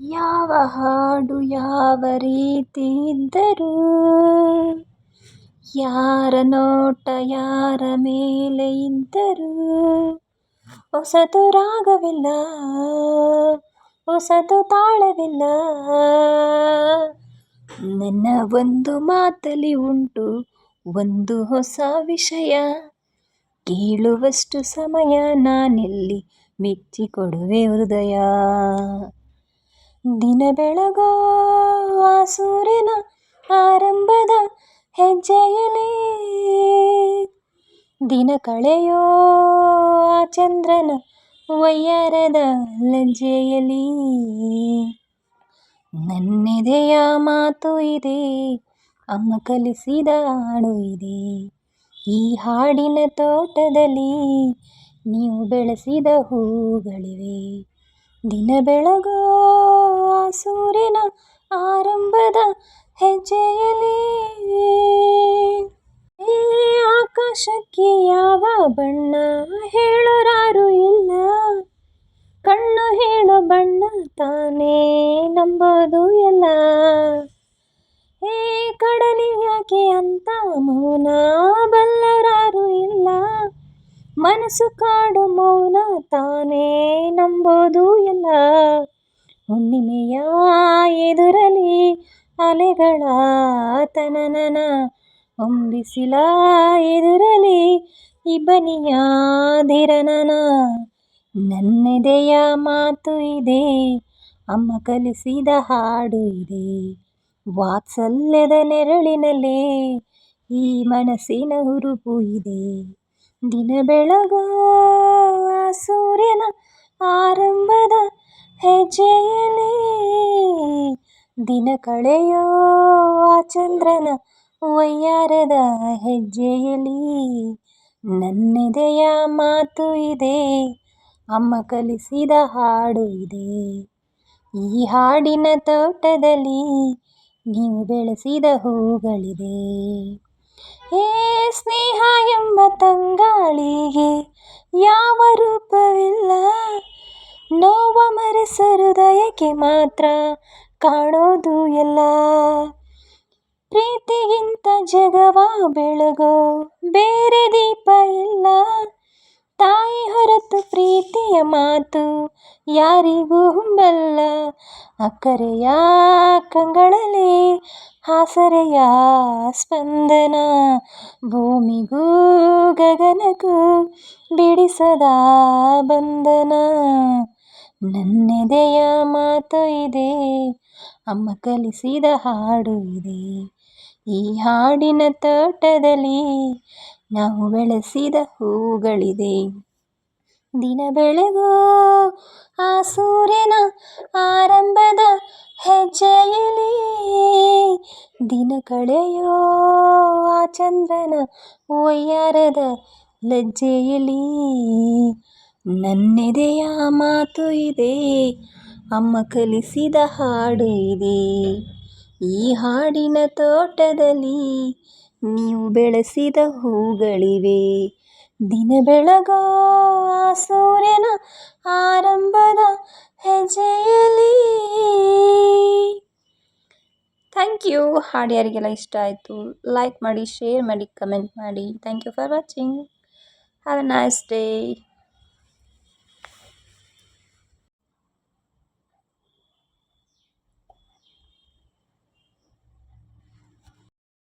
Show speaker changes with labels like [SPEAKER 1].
[SPEAKER 1] ಯಾವ ಹಾಡು ಯಾವ ರೀತಿ ಇದ್ದರೂ ಯಾರ ನೋಟ ಯಾರ ಮೇಲೆ ಇದ್ದರೂ ಹೊಸತು ರಾಗವಿಲ್ಲ ಹೊಸತು ತಾಳವಿಲ್ಲ. ನನ್ನ ಒಂದು ಮಾತಲ್ಲಿ ಉಂಟು, ಒಂದು ಹೊಸ ವಿಷಯ. ಕೇಳುವಷ್ಟು ಸಮಯ ನಾನೆಲ್ಲಿ ಮೆಚ್ಚಿಕೊಡುವೆ ಹೃದಯ. ದಿನ ಬೆಳಗೋ ಸೂರ್ಯನ ಆರಂಭದ ಹೆಜ್ಜೆಯಲಿ ದಿನ ಕಳೆಯೋ ಆ ಚಂದ್ರನ ವಯ್ಯಾರದ ಲಜ್ಜೆಯಲಿ ನನ್ನೆದೆಯ ಮಾತು ಇದೆ, ಅಮ್ಮ ಕಲಿಸಿದ ಹಾಡು ಇದೆ. ಈ ಹಾಡಿನ ತೋಟದಲ್ಲಿ ನೀವು ಬೆಳೆಸಿದ ಹೂಗಳಿವೆ. ದಿನ ಬೆಳಗೋ ಆ ಸೂರ್ಯನ ಆರಂಭದ ಹೆಜ್ಜೆಯಲ್ಲಿ. ಆಕಾಶಕ್ಕೆ ಯಾವ ಬಣ್ಣ ಹೇಳೋರಾರು ಇಲ್ಲ. ಕಣ್ಣು ಹೇಳೋ ಬಣ್ಣ ತಾನೇ ನಂಬೋದು ಎಲ್ಲ. ಏ ಕಡಲಿ ಯಾಕೆ ಅಂತ ಮೌನ ಬಲ್ಲರಾರು ಇಲ್ಲ. ಮನಸ್ಸು ಕಾಡು ಮೌನ ತಾನೇ ನಂಬೋದು ಎಲ್ಲ. ಹುಣ್ಣಿಮೆಯ ಎದುರಲಿ ಅಲೆಗಳ ತನನನ ಹೊಂಬಿಸಿಲ ಎದುರಲಿ ಇಬ್ಬನಿಯ ಧಿರನನ ನನ್ನೆದೆಯ ಮಾತು ಇದೆ, ಅಮ್ಮ ಕಲಿಸಿದ ಹಾಡು ಇದೆ. ವಾತ್ಸಲ್ಯದ ನೆರಳಿನಲ್ಲಿ ಈ ಮನಸ್ಸಿನ ಹುರುಪು ಇದೆ. ದಿನ ಬೆಳಗೋ ಆ ಸೂರ್ಯನ ಆರಂಭದ ಹೆಜ್ಜೆಯಲಿ ದಿನ ಕಳೆಯೋ ಆ ಚಂದ್ರನ ವಯ್ಯಾರದ ಹೆಜ್ಜೆಯಲಿ ನನ್ನೆದೆಯ ಮಾತು ಇದೆ, ಅಮ್ಮ ಕಲಿಸಿದ ಹಾಡು ಇದೆ. ಈ ಹಾಡಿನ ತೋಟದಲ್ಲಿ ನೀವು ಬೆಳೆಸಿದ ಹೂಗಳಿದೆ. ಹೇ ಸ್ನೇಹ ಎಂಬ ತಂಗಾಳಿಗೆ ಯಾವ ರೂಪವಿಲ್ಲ. ನೋವ ಮರೆಸ ಹೃದಯಕ್ಕೆ ಮಾತ್ರ ಕಾಣೋದು ಎಲ್ಲ. ಪ್ರೀತಿಗಿಂತ ಜಗವ ಬೆಳಗೋ, ಬೇರೆ ದೀಪ ಇಲ್ಲ. ತಾಯಿ ಹೊರತು ಪ್ರೀತಿಯ ಮಾತು ಯಾರಿಗೂ ಹುಂಬಲ್ಲ. ಅಕ್ಕರೆಯ ಕಂಗಳಲ್ಲಿ ಹಾಸರೆಯ ಸ್ಪಂದನ. ಭೂಮಿಗೂ ಗಗನಕ್ಕೂ ಬಿಡಿಸದ ಬಂಧನ. ನನ್ನೆದೆಯ ಮಾತು ಇದೆ, ಅಮ್ಮ ಕಲಿಸಿದ ಹಾಡು ಇದೆ. ಈ ಹಾಡಿನ ತೋಟದಲ್ಲಿ ನಾವು ಬೆಳೆಸಿದ ಹೂಗಳಿದೆ. ದಿನ ಬೆಳಗೋ, ಆ ಸೂರ್ಯನ ಆರಂಭದ ಹೆಜ್ಜೆಯಲಿ ದಿನ ಕಳೆಯೋ, ಆ ಚಂದ್ರನ ಒಯ್ಯಾರದ ಲಜ್ಜೆಯಲಿ ನನ್ನೆದೆಯ ಮಾತು ಇದೆ, ಅಮ್ಮ ಕಲಿಸಿದ ಹಾಡು ಇದೆ. ಈ ಹಾಡಿನ ತೋಟದಲ್ಲಿ ನೀವು ಬೆಳೆಸಿದ ಹೂಗಳಿವೆ. ದಿನ ಬೆಳಗೋ ಆ ಸೂರ್ಯನ ಆರಂಭದ ಹೆಜ್ಜೆಯಲಿ ಥ್ಯಾಂಕ್ ಯು ಹಾಡು ಯಾರಿಗೆಲ್ಲ ಇಷ್ಟ ಆಯಿತು. ಲೈಕ್ ಮಾಡಿ ಶೇರ್ ಮಾಡಿ ಕಮೆಂಟ್ ಮಾಡಿ. Thank you for watching have a nice day